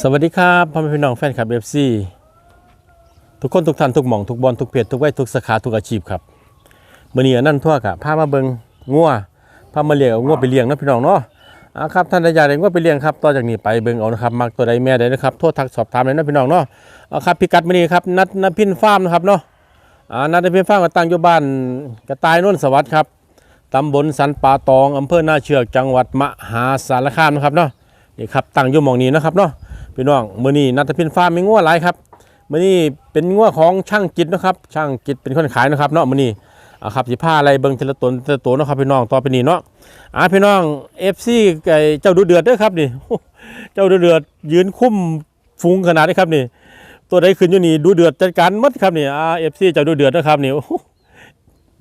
สวัสดีครับพ่อแม่พี่น้องแฟนคลับเอฟซีทุกคนทุกท่านทุกหม่องทุกบอลทุกเพจทุกวัยทุกสาขาทุกอาชีพครับมื่อนี้อันนั่นทั่วกะพามาเบิงงัวพามาเลี้ยงเอางัวไปเลี้ยงนะพี่น้องเนาะอ่าครับท่านใดอยากได้งัวไปเลี้ยงครับต่อจากนี้ไปเบิงเอานะครับมักตัวใดแม่ใดนะครับโทษทักสอบถามเลยนะพี่น้องเนาะเอาครับพิกัดมื่อนี้ครับนัดนพินฟาร์มนะครับเนาะอ่านัดนพินฟาร์มก็ตั้งอยู่บ้านกระต่ายโนนสวัสดิ์ครับตำบลสันป่าตองอำเภอหน้าเชือกจังหวัดมหาสารคามนะครับเนาะนี่ครับตั้งอยู่หมองนี้นะครับเนาะ พี่น้องมือนี้นัทพินฟาร์มมีงัวหลายครับมือนี้เป็นงัวของช่างจิตนะครับ ช่างจิตเป็นคนขายนะครับเนาะมือนี้อะครับสิพาอะไรเบิ่งทีละตนทีละตัวเนาะครับพี่น้องต่อไปนี้เนาะอ่าพี่น้อง FC ไก่เจ้าดูเดือดด้อครับนี่เจ้าดูเดือดยืนคุ้มฟุ้งขนาดนี้ครับนี่ ตัวใดขึ้นอยู่นี่ดูเดือดจัดการหมดครับนี่อ่า FC เจ้าดูเดือดนะครับนี่โอ้โห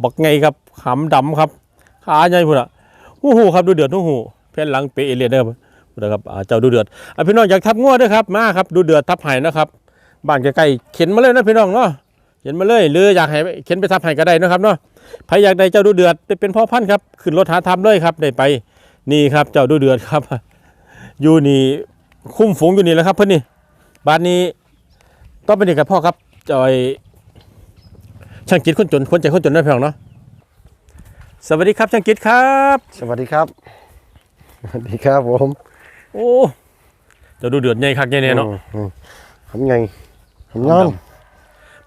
บักไงครับขำดำครับขาใหญ่พุ่นอะโอ้โหครับดูเดือดโอ้โหแผ่นหลังเปเอเลียนเด้อ นะครับเจ้าดูเดือดอพี่น้องอยากทับงัวด้วยครับมาครับดูเดือดทับไห่นะครับบ้านใกล้ๆเข็นมาเลยนะพี่น้องเนาะเข็นมาเลยหรืออยากให้เข็นไปทับไห่ก็ได้นะครับเนาะใครอยากได้เจ้าดูเดือดไปเป็นพ่อพันธุ์ครับขึ้นรถหาทำเลยครับได้ไปนี่ครับเจ้าดูเดือดครับ อยู่นี่คุ้มฝูงอยู่นี่แล้วครับเพื่อนนี่บ้านนี้ต้องเป็นเด็กกับพ่อครับจอยช่างกิจคนจนคนใจคนจนนะพี่น้องเนาะสวัสดีครับช่างกิจครับ สวัสดีครับ สวัสดีครับผม โอ้เจ้าดูเดือดใหญ่คักใหญ่เนี่ยเนาะอืมทำไงทำงาน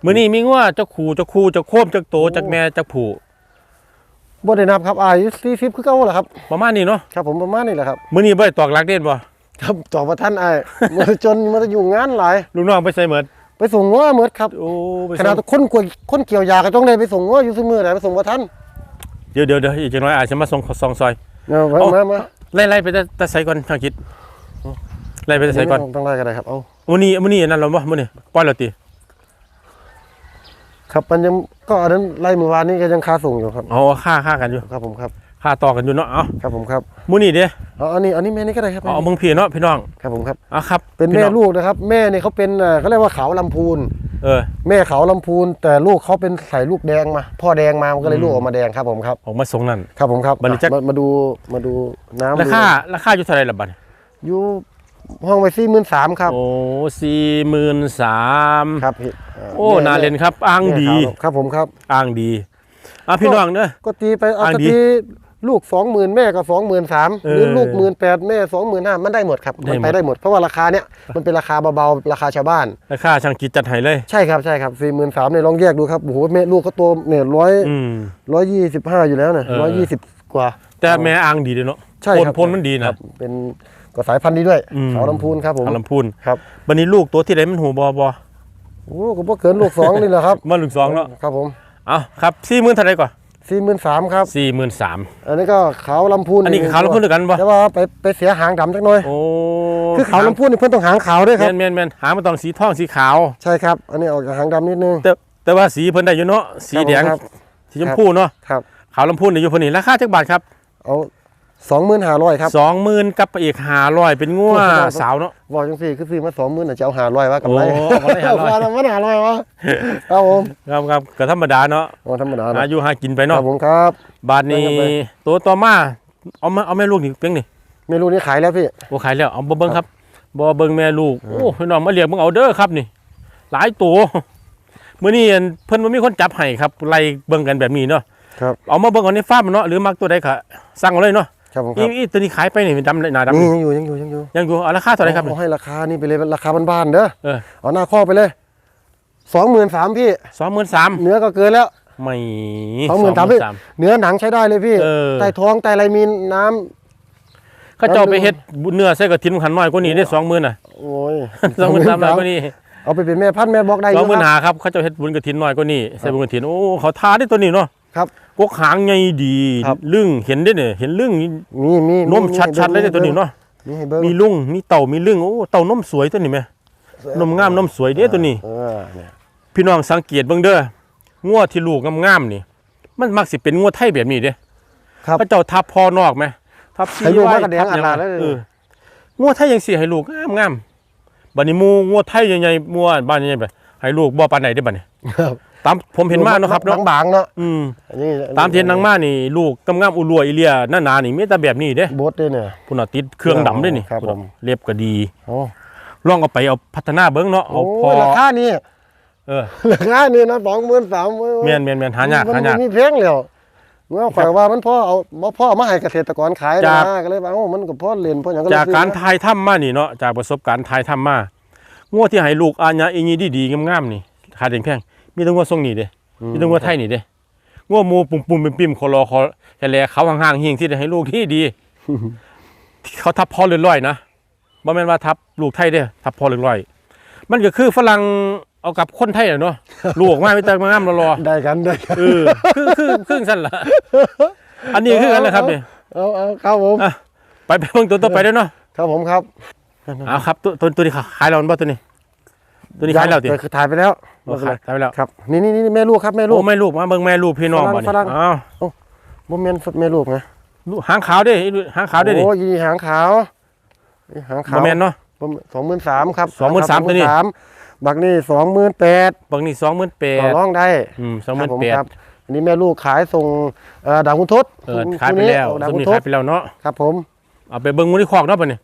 มื้อนี้มีงัวเจ้าขู่เจ้าคู่เจ้าโคมเจ้าโตเจ้าแม่เจ้าผู้บ่ได้นับครับอายุสี่สิบคือเก่าแหละครับประมาณนี้เนาะครับผมประมาณนี้แหละครับมื้อนี้บ่ได้ตอกหลักเด่นบ่ครับต่อประท่านไอ้มาจนมาอยู่งานหลายลูกน้องไปใส่เหมือนไปส่งง้อเหมือดครับโอ้ไปขนาดส่งคนกวยคนเกี่ยวยาก็ต้องได้ไปส่งง้ออยู่เสมอไหนไปส่งประท่านเดี๋ยวเดี๋ยวเดี๋ยวอีกจังน้อยอาจจะมาส่งซองซอยเอามาเอามามาไล่ไล่ไปแต่แต่ใส่ก่อนทางคิด ไล่ไปแต่ใส่ก่อนต้องได้ก็ได้ครับเอามื้อนี้มื้อนี้อันนั่นเหราบ่มื้อนี้ปล่อยแล้วติครับมันยังก็อันนั้นไล่เมื่อวานนี้ก็ยังค่าส่งอยู่ครับอ๋อค่าค่ากันอยู่ครับผมครับค่าต่อกันอยู่เนาะเอ้าครับผมครับมื้อนี้เด้เอาอันนี้อันนี้แม่นี่ก็ได้ครับเอาเอาเบิ่งพี่เนาะพี่น้องครับผมครับอะครับเป็นพี่แม่องลูกนะครับ แม่เนี่ยเขาเป็นเอ่อเขาเรียกว่าเขาลำพูนเออแม่เขาลำพูน แต่ลูกเขาเป็นใส่ลูกแดงมา พ่อแดงมามันก็เลยอืมลูกออกมาแดงครับผมครับออกมาส่งนั่นครับผมครับบัดนี้จักมามาดูมาดูน้ำราคาดูราคาอยู่เท่าไหร่ล่ะบัดนี้อยู่ ห้องไว้สี่หมื่นสามครับ โอ้43,000ครับพี่โอ้นาเล่นครับอ้างดีแม่เขาครับผมครับอ้างดีอะพี่น้องเด้อก็ตีไปเอาอ่างก็ดีตีลูกสองหมื่นแม่ก็สองหมื่นสามเออหรือลูกหมื่นแปดแม่สองหมื่นห้ามันได้หมดครับได้มันหมดไปได้หมด เพราะว่าราคาเนี้ยมันเป็นราคาเบาๆ ราคาชาวบ้าน ราคาช่างกิจจัดให้เลย ใช่ครับใช่ครับสี่หมื่นสามเนี่ยลองแยกดูครับโอ้โหแม่ลูกเขาตัวเนี่ยร้อยอืมร้อยยี่สิบห้าอยู่แล้วเนี่ยเออร้อยยี่สิบกว่า แต่แม่อ้างดีเด้อเนาะใช่พลครับพลมันดีคนะรับเป็น ก็สายพันธุ์นี้ด้วยอืมเขาลำพูนครับผมเอาลำพูนครับ บันนี้ลูกตัวที่ไหนมันหูบอบอโอ้ก็บ่เกินลูกสองนี่แหละครับมาลูกสองเนาะครับผมเอาครับสี่หมื่นเท่าไหร่ก่อนสี่หมื่นสามครับ สี่หมื่นสาม อันนี้ก็เขาลำพูนอันนี้ก็ขาวลำพูนด้วยกันบ่แต่ว่าไปไปเสียหางดำจักหน่อย โอ้คือเขาลำพูนนี่เพิ่นต้องหางขาวด้วยแมครับ นแมนแมนหางมันต้องสีทองสีขาว ใช่ครับ อันนี้ออกจากหางดำนิดนึง แต่แต่ว่าสีเพิ่นได้อยู่เนาะสีแดงครับสีชมพูเนาะครับ ขาวลำพูนนี่อยู่เพิ่นนี่ราคาจักบาทครับเอา สองหมื่นห้าร้อยครับสองหมื่นกับอีกห้าร้อยเป็นงัวโอ้โหสาวเนาะบอกจังสี่คือซื้อมาสองหมื่นอาจจะเอาหาร้อยว่ากำไรโอ้เอากำไร500ว่ามันหาร้อยวะครับผมครับครับก็ธรรมดาเนาะโอ้ธรรมดานะอายุหากินไปคเนาะรับผมครับ บาทนี้ไปครับไปตัวต่อมาเอามาเอาแม่ลูกนี่เพียงนี่เมนูนี้ขายแล้วพี่โอ้ขายแล้วเอาบ่เบิ่งครับบ่เบิ่งแม่ลูกโอ้พี่น้องมาเรียกเบิ่งเอาเด้อครับนี่ หลายตัวมื้อนี้อันเพิ่นบ่มีคนจับให้ครับไล่เบิ่งกันแบบนี้เนาะครับเอามาเบิ่งเอาในฟาร์มเนาะหรือมักตัวใดก็สั่งเอาเลยเนาะ ครับผมคอีรับอีตัวนี้ขายไปนี่มันดำเลยหน้าดำนี่นี่ยังอยู่ยังอยู่ยังอยู่ยังอยู่เอาราคาเท่าไหร่ครับเอาให้ราคานี่ไปเลยราคาบ้านๆเด้อเออ เอาหน้าข้อไปเลยสองหมื่นสามพี่23,000เนื้อก็เกินแล้ว ไม่23,000พี่ เนื้อหนังใช้ได้เลยพี่เออใต้ท้องใต้อะไรมีน้ำเขาเจ้าไปเฮ็ดเนื้อใส่กระถิ่นขันน้อยกว่านี้ได้20,000น่ะโอ้ย23,000น้อยกว่านี้เอาไปเป็นแม่พันธุ์แม่บอกได้สองหมื่นยู่ครับหาครับเขาเจ้าเฮ็ดบุญกระถินน้อยกว่านี้ใส่บุญกระถินโอ้เขาทาได้ตัวนี้เนาะครับ กกหางใหญ่ดีครับ ลึ่งเห็นได้เนี่ยเห็นลึ่งมีมีนมชัดๆเลยเนี่ยตัวนี้เนาะมีให้เบิ้งมีลุงมีเต่ามีลึ่งโอ้เต่านมสวยตัวนี้ไหมนมงามนมสวยเด้ตัวนี้ เออเนี่ยพี่น้องสังเกตเบิ่งเด้องัวที่ลูกงามๆนี่ มันมักสิเป็นงัวไทยแบบนี้เด้ครับ พระเจ้าทับพอนอกไหมทับให้ลูกไว้มันก็แดงทับหยังอัดลาดเลย เอองัวไทยยังสิให้ลูกงามๆบัดนี้หมู่งัวไทยใหญ่ๆงัวบ้านใหญ่ๆแบบให้ลูกบ่ปานใดเด้อบัดนี้ ครับ ตามผมเห็นมาเนาะครับเนาะบางๆเนาะอืมอันนี้ตามเทียนนางมานี่ ลูกกำงามอุลัวอีเลียหน้าหนานี่มีแต่แบบนี้เด้โบดด้วยเนี่ยพุ่นน่ะติดเครื่องดำด้วยนี่ครับผมเล็บก็ดีโอ้ลองเอาไปเอาพัฒนาเบิ้งเนาะเอาโอ้พอยราคานี่เออราคานี่นะสองหมื่นสามเมียนเมียนเมียนหายากมันหายากมีเพลงแล้วเมื่อข่อยว่ามันพ่อเอาบ่พ่อเอามาให้เกษตรกรขายจานะกก็เลยว่าโอ้มันก็พ่อเล่นพ่อหยังก็เลยจากซื้อการมาทายถ้ำมานี่เนาะจากประสบการณ์ทายถ้ำมางัวที่ให้ลูกอาญาอีนีดีๆงามๆนี่ขาเด่นแพง มีแตัวงัวทรงนี่เด้มีแตัวงัวไทยนี่เด้งัวหมูปุ่มๆปิ่มๆคอรอคอแคแลเขาห่างๆเฮียงที่ได้ให้ลูกที่ดี เขาทับพอเรื่อยๆนะบ่แม่นว่าทับลูกไทยเด้ทับพอเรื่อยๆมันก็คือฝรั่งเอากับคนไทยอะเนาะลูกออกมาไม่แต่งามรอได้กันได้กันๆเออคือคือคือสั่นล่ะอันนี้คือกันนะครับนี่เอาเอาครับผมอะไปไปเบิ่งตัวต่อไปเด้อเนาะครับผมครับเอาครับตัวตัวตัวนี้ขายแล้วบ่ตัวนี้ ตัวนี้ขายแล้วติยังคือถ่ายไปแล้วโอ้ขายขายไปแล้วครับนี่นี่นี่แม่ลูกครับแม่ลูโอ้กแม่ลูกมาเบิ่งแม่ลูกพี่น้องฝรั่งบ่นี่ฝรั่งอ้าวบ่แม่นแม่ลูกไงลูกหางขาวเด้หางขาวเด้นี่โอ้ยหางขาวนี่หางขาวบ่แม่นเนาะสองหมื่นสามครับ23,000ตัวนี้23,000บักนี่สองหมื่นแปดบางนี่ต่อ28,000รองได้อืมครับผมครับ28,000อันนี้แม่ลูกขายส่งเอ่อดาวคุณทศเออขายไปแล้วดาวตัวคุณนี้ทขาศยไปแล้วเนาะครับผมเอาไปเบิ่งมูนี่คอกเนาะบัดนี้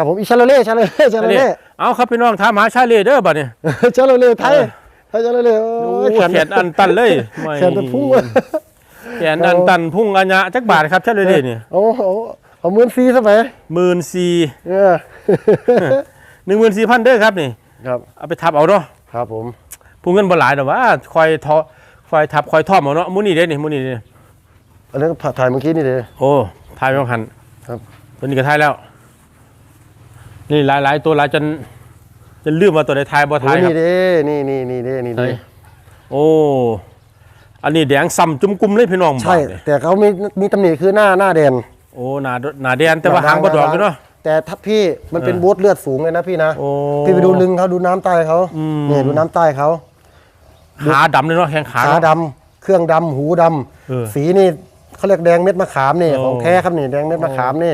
ครับผมอิชาโลเล่ชาโลเล่ชาโลเล่เอาครับพี่น้องถามหาชาเล่เด้อบัดนี้ชาโลเล่ไทยเออไทยชาโลเล่โอ้โอ้ยแขนอันตันเลยไม่แขนตะพุ่งแขนอันตันพุ่งอัญญะจักบาทครับชาเล่นี่โอ้โหเอาหมื่นสี่ซะไป14,000เออ14,000เด้อครับนี่ครับเอาไปทับเอาเนาะครับผมผู้เงินบ่หลายดอกว่าคอยทอคอยทับคอยทอมเอาเนาะมูนี่เด้นี่มูนี่เด้อันนั้นก็ถ่ายเมื่อกี้นี่เลยโอ้ทายไม่ต้องหันครับตัวนี้ก็ทายแล้ว นี่หลายหลายตัวหลายจนจนลืมว่าตัวใดทายบ่โอ้ทายครับนี่เด้นี่นี่นี่เด้นี่เฮ้เด้ยโอ้อันนี้แดงซ้ำจุ่มกุมเลยพี่น้องใช่บาดนี่แต่เขามีมีตำหนิคือหน้าหน้าแดงโอ้หนาหนาแดงแต่ว่าหางบ่ดอกอยู่เนาะแต่ถ้าพี่มันเป็นเออบูธเลือดสูงเลยนะพี่นะโอ้พี่ไปดูลึงเขาดูน้ำใต้เขาอืมเนี่ยดูน้ำใต้เขาขาดำเลยเนาะแข้งขาขาเนาะดำเครื่องดำหูดำเออสีนี่เขาเรียกแดงเม็ดมะขามนี่โอ้ของแท้ครับนี่แดงเม็ดมะขามนี่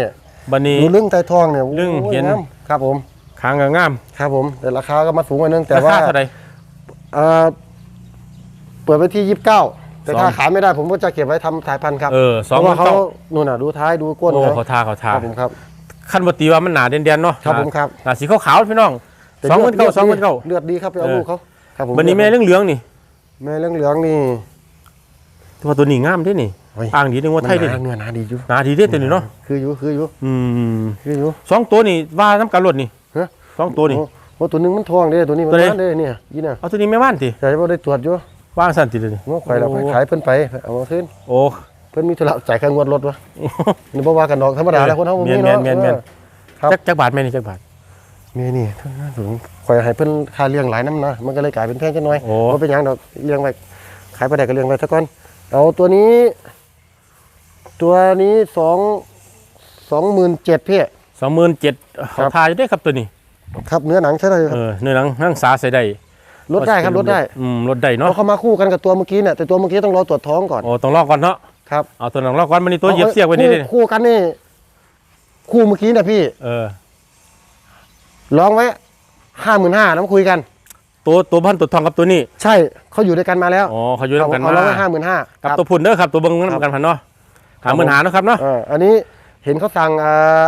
บัดนี้ดูลึงใต้ท้องเนี่ยลึงโอ้ยเห็นงาม ครับผมขางก็งามครับผม แต่ราคาก็มาสูงกว่านึงแต่ราว่าคาเท่าใดเอ่อเปิดไปที่ยี่สิบเก้าแต่สองถ้าขายไม่ได้ผมก็จะเก็บไว้ทำสายพันธุ์ครับเออเพราะว่าเขา29,000นู่นน่ะดูท้ายดูก้นโอ้เขาเขาทาเขาทาครับผมครับคันบ่ตีว่ามันหนาเด่นๆเนาะครับผมครับหนาสีขาวๆพี่น้องแต่สองหมื่นเก้าลืดสองหมื่นเก้าเลือดดีครับไปเอาเออลูกเขาครับผมบัดนี้แม่เหลืองๆนี่แม่เหลืองเหลืองๆนี่ แต่ว่าตัวนี้งามเด้นี่เฮ้ย อ่างดีนึงว่าไทยเด้มันหนาเนื้อหนาดีอยู่หนาดีเด้ตัวนี้เนาะคืออยู่คืออยู่อืมคืออยู่ สองตัวนี่ว่าน้ำกันรถนี่ฮะ สองตัวนี่ โอ้โอ้ตัวหนึงมันทองเด้ตัวนี้มันตัวไหนมันเด้เนี่ยยี่น่ะเอาตัวนี้ไม่ว่านติแต่ว่าได้ตรวจอยู่ว่างสั่นติเลยนี่งอข่อยเราไปขายเพิ่นไปเอามาขึ้นโอ้ เพิ่นมีธุระจ่ายค่างวดรถวะนี่บ่ว่ากันดอกธรรมดาแล้วคนเฮาบ่มีเนาะแม่นแม่นแม่นเออครับ จักจักบาทแม่นี่จักบาทมีนี่เท่านั้นสูงข่อยให้เพิ่นค่าเลี้ยงหลายน้ำนะมันก็เลยกลายเป็นแพงจังหน่อยโอ้ บ่เป็นหยังดอกเลี้ยงไว้ขายไปได้ก็เลี้ยงไว้ซะก่อน เอาตัวนี้ ตัวนี้สองสองหมื่นเจ็ดพี่ สองหมื่นเจ็ดครัเขาบทายได้ครับตัวนี้ ครับเนื้อหนังใช่ได้คเอรับอเนื้อหนังนั่งสาใส่ได้ลดได้ครับลดได้อืมลดได้เพเนาะราะเขามาคู่กันกับตัวเมื่อกี้เนี่ยแต่ตัวเมื่อกี้ต้องรอตรวจท้องก่อนโอ้ต้องลอกก่อนเนาะครับเอาตัวหนังลอกก่อนมันนี่ตัวเหยียบเสียกไว้นี่คู่เด้คู่กันนี่ คู่เมื่อกี้เนี่ยพี่ เออลองไว้ห้าหมื่นห้าแล้วมาคุยกัน ตัวตัวพันตัวทองกับตัวนี้ ใช่เขาอยู่ด้วยกันมาแล้วอ๋อเขาอยู่ด้วยกันเอามาลองไว้ห้าหมื่นห้ากับตัวพุ่นเด้อครับ ตัวเบิ้งนำกันพันเนาะหาหมื่นหาเนาะครับเนาะเอออันนี้เห็นเขาสั่งเอ่อ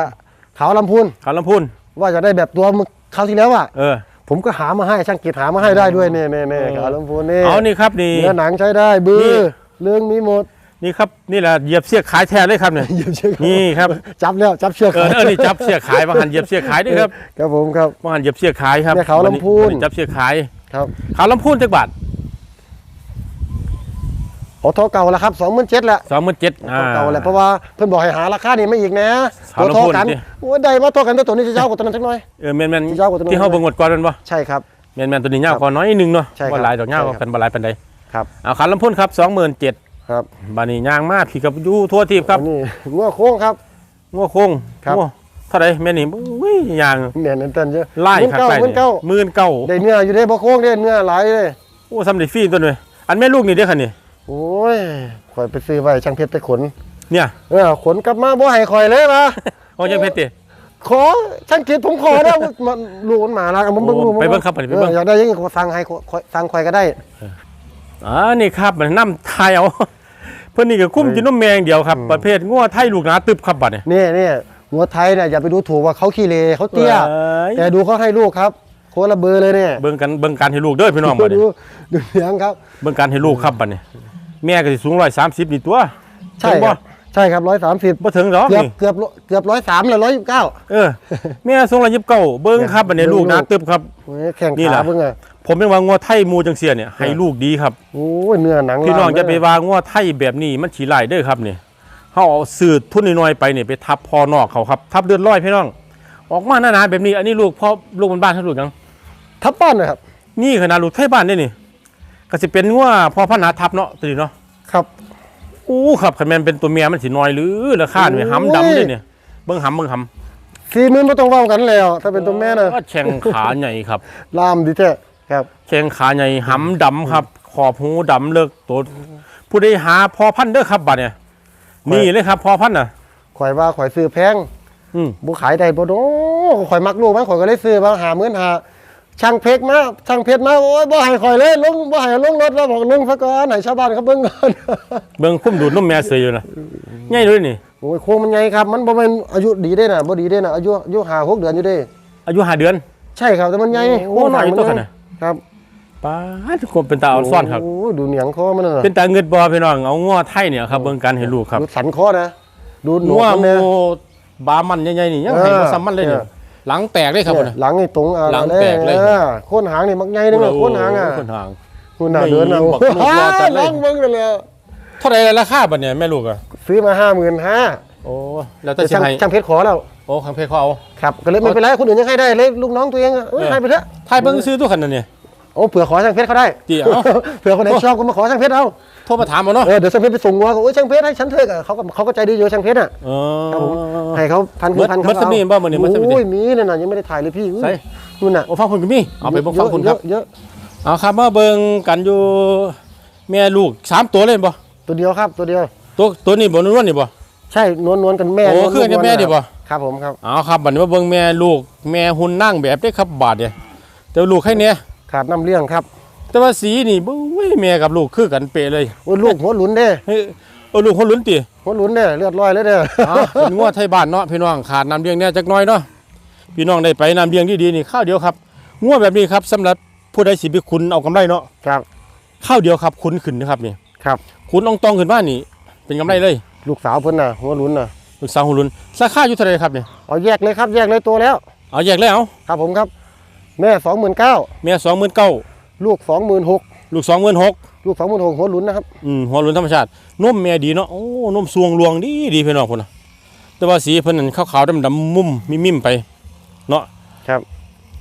ขาวลำพูนขาวลำพูนว่าจะได้แบบตัวมึงคราวที่แล้วอะเออผมก็หามาให้ช่างกิจหามาให้ได้ด้วยเนี่ยเนี่ยเนี่ยเออขาวลำพูนนี่เอานี่ครับนี่เนื้อหนังใช้ได้บืนี่อเรื่องมีหมด นี่ครับนี่แหละเหยียบเสียกขายแท้เลยครับเนี่ยเหยียบเชือกนี่ครับจับแล้วจับเชือกเออเออนี่จับเสียกขายบางหันเหยียบเสียกขายด้วยครับครับผมครับบางหันเหยียบเสียกขายครับเนี่ยเขาลำพูนวันนี้จับเสียกขายครับขาวลำพูนจักบาทโอ้โทอเก่าแล้วครับสองหมื่นเจ็ดแล้วสองหมื่นเจ็ดโทอเก่าแล้วเพราะว่าเพิ่นบอกให้หาราคานี่ไม่อีกนะขาวลำโทอพูนกันดิโอ้ยได้มาโทอกันแต่ตัวนี้จะยาวกว่าตัวนั้นสักหน่อยเออแมนแมนที่เจ้ากว่าตัวนู้นที่เขาเบิ่งงวดก่อนแมันบ่ใช่ครับแมนแมนตัวนี้ยาวกว่าน้อยนึงเนาะใช่ครับบ่หลายดอกยาวใช่ครับกันบ่หลายปานใดครับเอาขาวลำพูนครับสองหมื่นเจ็ด ครับบานี้ยางมากพี่กับอยู่ทั่วทีบครับอันนี่งัวโค้งครับงัวโค้งครับงัวเท่าไหร่แม่นี่อุ้ยยางเนี่ยนั่นเต้นเยอะไล่หมื่นครับเก้าไล่หมื่นเก้าหมื่นเก้าได้เนื้ออยู่ได้บ่โค้งได้เนื้อหลายเลยโอ้สำเร็จฟรีตัวเลยอันแม่ลูกนี่เด้อคันนี่โอ้ยข่อยไปซื้อไว้ช่างเพชรไปขน เนี่ยเออขนกลับมาบ่ให้ข่อยเลยมาของจังเพชรติขอช่างกิจผมขอนะมันลูกมันหมาละเอามาเบิ่งโอ้ลูกมันไปเบิ่งครับไปเบิ่งอออยากได้ยังไงก็สั่งให้ข่อยสั่งข่อยก็ได้อ่านี่ครับมันน้ำไทยเอา เพิ่นนี่ก็คุ้มเฮ้ยกินนมแมงเดียวครับอืมประเภทงัวไทยลูกหนาตึบครับบัดเนี่ย นี่นี่งหัวไทยเนี่ยอย่าไปดูถูกว่าเขาขี้เลเขาเตี้ยเอ้ย แต่ดูเขาให้ลูกครับโคนละเบอร์เลยเนี่ยเบิ่งกันเบิ่งการให้ลูกเด้อพี่น้องบัดดูนี้ดูเสียงครับ เบิ่งการให้ลูกครับบัดนี้แม่ก็สิสูง130นี่ตัวใช่ถึงคบ่รับใช่ครับร้อยสามสิบบ่ถึงหรอกเกือบนี่เกือบเกือบร้อยสามเลยร้อยยี่สิบเก้า เออแม่สูง129เบิ่งครับบัดนี้เบิ่งลูกหนาลูกตึบครับ แข่งนี่ขาล่ะเพิ่งอะ ผมยังว่างัวไทยหมูจังเสียเนี่ยให้ลูกดีครับโอ้ยเนื้อหนังพี่น้องลมจะไปเลยว่างัวไทยแบบนี้มันฉีหลายเด้อครับนี่เฮาเอาสืดทุนน้อยๆไปเนี่ยไปทับพอนอกเขาครับทับเลือดร้อยพี่น้อง ออกมาหนาๆแบบนี้ อันนี้ลูกพ่อลูกมันบ้านเท่าลูกยังทับป้อนนะครับ นี่ขนาดลูกไทยบ้านได้นี่ก็สิเป็นงัวพ่อพันธุ์หนาทับเนาะตัวนี้เนาะครับอู้ครับคันแม่นเป็นตัวเมียมันสิน้อยหรือราคาเนี่ยโอ้ยหำดำเด้เนี่ยเบิ่งหำเบิ่งหำสี่หมื่นไม่ต้องเว้ากันแล้ว ถ้าเป็นตัวแม่นะก็แข้งขาใหญ่ครับลามดีแท้ ครับแข้งขาใหญ่หำดำครับ ขอบหูดำเลิกตัวผู้ใดหาพอพันธุ์เด้อครับบัดเนี่ยนี่เลยครับ พอพันธุ์น่ะข่อยว่าข่อยซื้อแพงอืมบุขายได้บ่โดข่อยมักลูกมันข่อยก็เลยซื้อมาหาหมื่นหาช่างเพชรมาช่างเพชรมาโอ้ยบ่ให้ข่อยเลยลงบ่ให้ลงรถแล้วบอกลงซะก่อนให้ชาวบ้านเขาเบิ่งก่อนเบิ่งคุ้มดูดนมแม่เสยอยู่นะใหญ่เลยนี่โอ้ยโคงมันใหญ่ครับ มันบ่แม่นอายุดีได้น่ะบ่ดีได้น่ะอายุอายุห้าหกเดือนอยู่เด้อายุห้าเดือน ใช่ครับแต่มันใหญ่โอ้หน่อยมัตัวใหขญ่นาด ครับป้าดทุกคนเป็นตาอ่อนซ่อนครับโอ้ยดูเหนียงคอมันน่ะเป็นตาเงิดบอพี่น้องเอาง้อไทยเนี่ยครับเบิ่งการให้ลูกครับดูสันคอนะดูหนวง้อดมันโมเนี่ยบามันใหญ่ๆนี่ยังให้เออบ่ซ้ำมันเลยเนี่ยเออหลังแตกเลยครับเนี่พุ่นยน่ะหลังนี่ตรงอะหลังแตกเลยออโคนหางนี่มักใหญ่นึงอะโคนหางอะโคนหางคุณน่ะไม่เดินอะบอกลูกรอจัดเลยล้างเบิ่งกันแล้วเท่าไหร่ราคาบัดเนี่ยแม่ลูกอะซื้อมาห้าหมื่นห้าโอ้แล้วแต่แต่สิช่างให้ช่างเพชรขอแล้ว โอ้คังเพชรเขาเอา ครับก็เลยไม่เป็นไรคนอื่นยังให้ได้เลยลูกน้องตัวเองอะเอ้ยเออ ให้ไปเถอะไทยเบิ่งซื้อตัวคันนั้นเนี่ย โอ้เผื่อขอช่างเพชรเขาได้เดี๋ยว เผื่อคนไหนชอบก็มาขอช่างเพชรเอาโทรมาถามเอาเนาะเออเดี๋ยวช่างเพชรไปส่งงัวก็โอ้ยช่างเพชรให้ฉันเถอะอะเขาก็เขาก็ใจดีอยู่ช่างเพชรอะ เอครับผมอให้เขาพันเมื่คืออพันเมื่อเขาสมีบ่มื้อนี้เมื่อสมีโอ้ยมีนั่นน่ะยังไม่ได้ถ่ายเลยพี่อุ้ยใส่นู่นน่ะโอ้ฟังคุณก็มีเอาไปเบิ่งฟังคุณครับเยอะเอาครับมาเบิ่งกันอยู่แม่ลูกสามตัวเลยบ่ๆตัวเดียวครับตัวเดียวตัวตัวนี้บ่นวลๆนี่บ่ ใช่นวลนวลๆกันแม่โอ้นวลๆคือกันแม่ดิบ่ครับผมครับเอาครับบัดนี้มาเบิ่งแม่ลูกแม่หุ่นนั่งแบบได้ครับบาดเนี่ยแต่ว่าลูกให้เนี่ยขาดน้ำเลี้ยงครับ แต่ว่าสีนี่บ่เว้ยแม่กับลูกคือกันเป๊ะเลยโอ้ยลูกหัวหลุนเด้เฮ้ยเออลูกคนลุ้นติหัวหลุนเด้เลือดลอยเลยเด้ออ๋อเป็นงวดไทยบ้านเนาะพี่น้องขาดน้ำเลี้ยงเนี่ยจักหน้อยเนาะพี่น้องได้ไปน้ำเลี้ยงดีๆนี่ข้าวเดียวครับงวดแบบนี้ครับสำหรับผู้ใดสิไปคุณเอากำไรเนาะครับข้าวเดียวครับคุณขึ้นนะครับนี่ครับ คุณอองตองขึ้นบ้านนี่ เป็นกำไรเลย ลูกสาวเพิ่นน่ะหัวหลุนน่ะลูกสาวหุ่นลุ้นราคาอยู่เท่าไหร่ครับเนี่ยเอาแยกเลยครับแยกเลยตัวแล้ว เอาแยกเลยเอาครับผมครับแม่สองหมื่นเก้าแม่สองหมื่นเก้าลูกสองหมื่นหกลูกสองหมื่นหกลูกสองหมื่นหกหัวหลุนนะครับอืมหัวหลุนธรรมชาตินมแม่ดีเนาะโอ้นมสวงลวงดีดีพี่น้องพุ่นน่ะแต่ว่าสีเพิ่นนั่นขาวๆดำๆมุมมิมิมไปเนาะครับ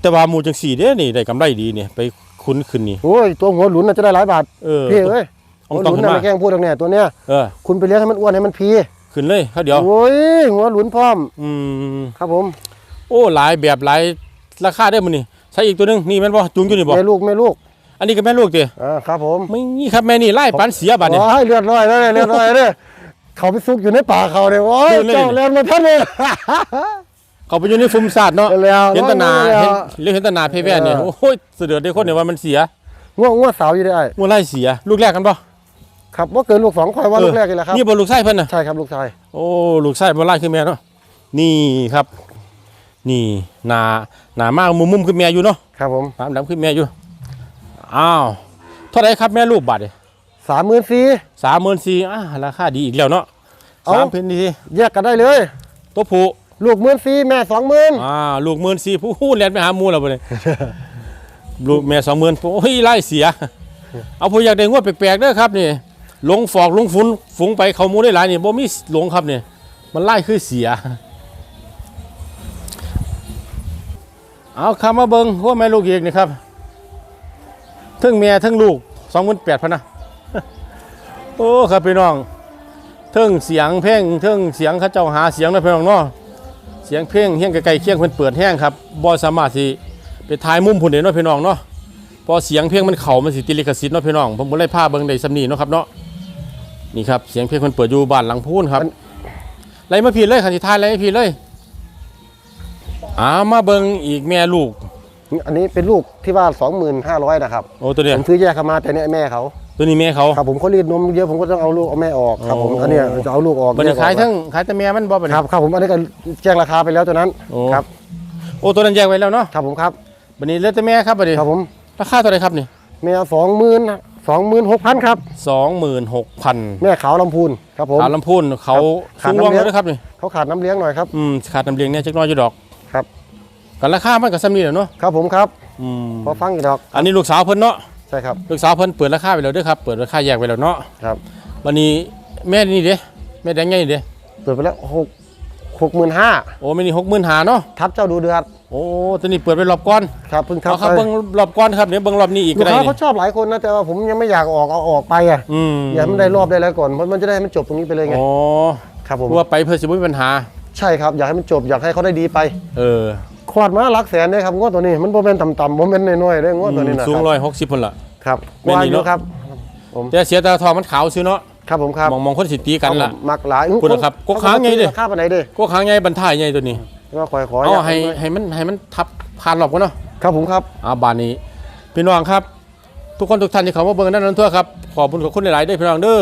แต่ว่าหมูจังสีเด้นี่ได้กำไรดีเนี่ยไปคุ้นขึ้นนี่โอ้ยตัวหัวหลุนน่ะจะได้หลายบาทเออพี่เอ้ย ออหังวหตองลุนขึ้นน่ะมา ไม่แกล้งพูดตรงเนี้ยตัวเนี้ยเออ คุณไปเลี้ยงให้มันอ้วนให้มันพีขึ้นเลยข้าวเดียว โอ้ยหัวหลุนพร้อมอืม ครับผมโอ้หลายแบบหลายราคาได้อมื้อนี่ใช้อีกตัวหนึงนี่แม่นบ่จุงอยู่นี่บ่แม่ลูกแม่ลูกอันนี้ก็แม่ลูกติอ่าครับผมไม่นี่ครับแม่นี่ไล่ปานเสียบัดเนี่ยโอ้ยเลือดลอยเลยเลือดลอยเลยเขาไปซุกอยู่ในป่าเขาเลยโอ้ยดูเลย เจ้าเล่นมาท่านเลยเขาไปอยู่ในฟุมศาสตร์เนาะแล้ว เห็นแตหนาแล้วเห็นเรียกเห็นแตหนาเพแว่นเนี่ยเออ โอ้ยเสดือดได้คนเนี่ยว่ามันเสียง่วงง่วงสาวอยู่ได้ไอ้ มันไล่เสีย ลูกแรกกันบ่ ครับว่าเกินลูกสองคอยว่าลูกแรกเลยแหละครับนี่บ่ลูกไส้เพิ่นน่ะใช่ครับลูกชายโอ้ลูกไส้บ่ไล่คือแม่เนาะนี่ครับ นี่หนาหนามากมุมๆคือแม่อยู่เนาะครับผมปามดำคือแม่อยู่อ้าวเท่าไหร่ครับแม่ลูกบาทเนี่ยสามหมื่นสี่สามหมื่นสี่อ่าราคาดีอีกแล้วเนาะเอาสามพันดีแยกกันได้เลย ตัวผู้ลูกหมื่นสี่แม่สองหมื่นอ่าลูกหมื่นสี่ผู้หู้แล่นไปหาหมูแล้วบ่เนี่ยลูกแม่สองหมื่นโอ้ยไล่เสีย เอาผู้อยากได้งวดแปลกๆเด้อครับนี่ห ลงฟอกลงฝุ่นฝูงไปเขามูได้หลายนี่บ่มีหลงครับเนี่ยมันไล่คือเสีย เอาคำมาเบิงว่าแม่ลูกอีกนี่ครับทั้งแม่ทั้งลูกสองหมื่นแปดพันนะโอ้ครับพี่น้องเทิงเสียงเพลงเทิงเสียงเขาเจ้าหาเสียงนะพี่น้องเนาะเสียงเพลงเฮี้ยงไกลๆเคียงเพิ่นเปิดแห้งครับบ่สามารถสิไปถ่ายมุมพุ่นได้เนาะพี่น้องเนาะพอเสียงเพลงมันเข้ามันสิติลิขสิทธิ์เนาะพี่น้องผมบ่ได้พาเบิ่งได้สำนีเนาะครับเนาะ นี่ครับเสียงเพลงเพิ่นเปิดอยู่บ้านหลังพูนครับไล่มาพี่เลยคันสิถ่ายไล่มาพี่เลยอ่ามาเบิ่งอีกแม่ลูก อันนี้เป็นลูกที่ว่าสองหมื่นห้าร้อยนะครับโอ้ตัวเนี้ยผมซื้อแยกเขามาแต่เนี่ยแม่เขาตัวนี้แม่เขาครับผมเขารีดนมเยอะผมก็ต้องเอาลูกเอาแม่ออกครับผมอ๋ออัอันเนี้ยจะเอาลูกออกบัดนี้แกออกขายทั้งขายแต่แม่มันบ่บัดนี้ครับครับผมอันนี้ก็แจ้งราคาไปแล้วตัวนั้นโอ้ ครับโอ้ตัวนั้นแยกไว้แล้วเนาะครับผมครับบัดนี้เหลือแต่แม่ครับบัดนี้ครับผมราคาเท่าไหร่ครับนี่แม่สองหมื่น สองหมื่นหกพันครับ26,000แม่ขาวลำพูนครับผม ขาวลำพูนเขาขาสูดงน้ำ ว่างเลี้ยงแล้วนะครับนี่เขาขาดน้ำเลี้ยงหน่อยครับ อืมขาดน้ำเลี้ยงเนี่ยจักหน้อยอยู่ดอกครับ กันราคามันก็ซ้ำนี่แหละเนาะครับผมครับอืมพอฟังอีกดอกอันนี้ลูกสาวเพิ่นเนาะใช่ครับลูกสาวเพิ่นเปิดราคาไปแล้วเด้อครับเปิดราคาแยกไปแล้วเนาะครับ วันนี้แม่นี่เด้แม่แดงไงนี่เด้เปิดไปแล้วหก หกหมื่นห้าโอ้แม่นี่65,000เนาะทับเจ้าดูเดือดโอ้ตัวนี้เปิดไปรอบก่อนครับเพิ่งทับเอาครับไปเบิ่งรอบก่อนครับเดี๋ยวเบิ่งรอบนี้อีกลูก็กได้ค้านี่ เขาชอบหลายคนนะแต่ว่าผมยังไม่อยากออกเอาออกไปอะอืม อยากให้มันได้รอบได้แล้วก่อนเพราะมันจะได้ให้มันจบตรงนี้ไปเลยไงอ๋อครับผมเพราะว่าไปเพื่อสิบ่มีปัญหา ใช่ครับอยากให้มันจบอยากให้เขาได้ดีไปเออขวดมาหลักแสนเลยครับงวดตัวนี้มันโมเป็นต่ำๆโมเป็นน้อยๆเลยงวดตัวนี้นะสูงครับร้อยหกสิบพุ่นละ ครับแม่กนว่านี่อยู่เนอะ ครับแต่เสียตาทองมันขาวซื้อเนาะ ครับผมครับมองมองคนสิตีกันละครับผมมักหลายคุณนะครับกกค้างไงดิค่าปานไหนเด้ก็ค้างใหญ่บรรทายใหญ่ตัวนี้ก็คอยขอเอายากให้ให้มันให้มันทับผ่านรอบกันเนาะครับผมครับอ่าบานนี้ พี่น้องครับ ทุกคนทุกท่านที่เขามาเบิ่งนั่นนั่นทั่วครับขอบคุณขอบคุณหลายๆเด้อพี่น้องเด้อ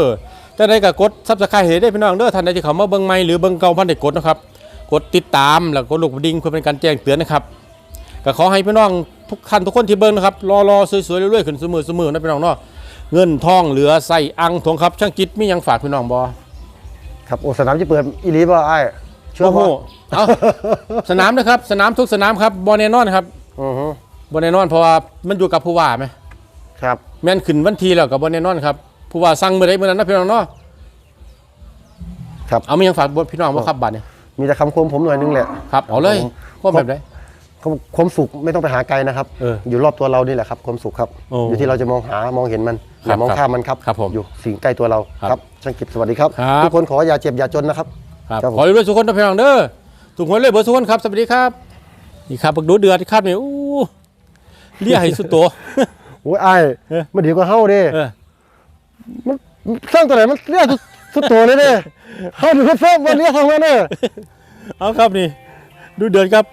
จะได้ก็กดซับสไครต์ให้ได้อพี่น้องเด้อท่านใดที่เขามาเบิ่งใหม่หรือเบิ่งเก่าพันได้กดนะครับกดติดตามแล้วกดลูกกระดิ่งเพื่อเป็นการแจ้งเตือนนะครับก็ขอให้พี่น้องทุกท่านทุกคนที่เบิ่งนะครับรอรอสวยๆเรื่อยๆขึ้นเสมอเสมอนะพี่น้องเนาะ เงินทองเหลือใส่อังทองครับช่างจิตมีหยังฝากพี่น้องบ่ครับโอ้สนามจะเปิดอีหลีบ่ไอ้ายเชื่อโอ้โหบ่เอาสนามนะครับ สนามทุกสนามครับบอลแน่นอนครับอือฮึบอลแน่นอนเพราะว่ามันอยู่กับผู้ว่าไหมครับแม่นขึ้นวันทีแล้วกับบอลแน่นอนครับผู้ว่าสั่งเมื่อใดเมื่อนั้นนะพี่น้องเนาะครับ เอามีหยังฝากพี่น้องบ่ครับบัตรเนี่ยมีแต่คำคมผมหน่อยนึงแหละครับเอาเลยว่าแบบไหน ความความสุขไม่ต้องไปหาไกลนะครับเอออยู่รอบตัวเรานี่แหละครับความสุขครับ โอ้อยู่ที่เราจะมองหามองเห็นมันอครับย่ามองข้ามมันครับครับผมอยู่สิ่งใกล้ตัวเราครับครับช่างกิจสวัสดีครับ ครับ ทุกคนขออย่าเจ็บอย่าจนนะครับครับครับผมขอให้รวยทุกคนนะพี่น้องเด้อทุกคนเลยเบอร์ทุกคนครับสวัสดีครับนี่ครับบักดูเดือดครับนี่อู้เรียกให้สุดตัว โอ้ยไอ้ายเออ มันดีกว่าเฮาเด้เออ มันสร้างตัวไหนมันเรียกสุดสุดตัวเลยเด้เฮาดีกว่าเพิ่มวันนี้ทำงานเด้เอาครับนี่ ดูเดือดครับ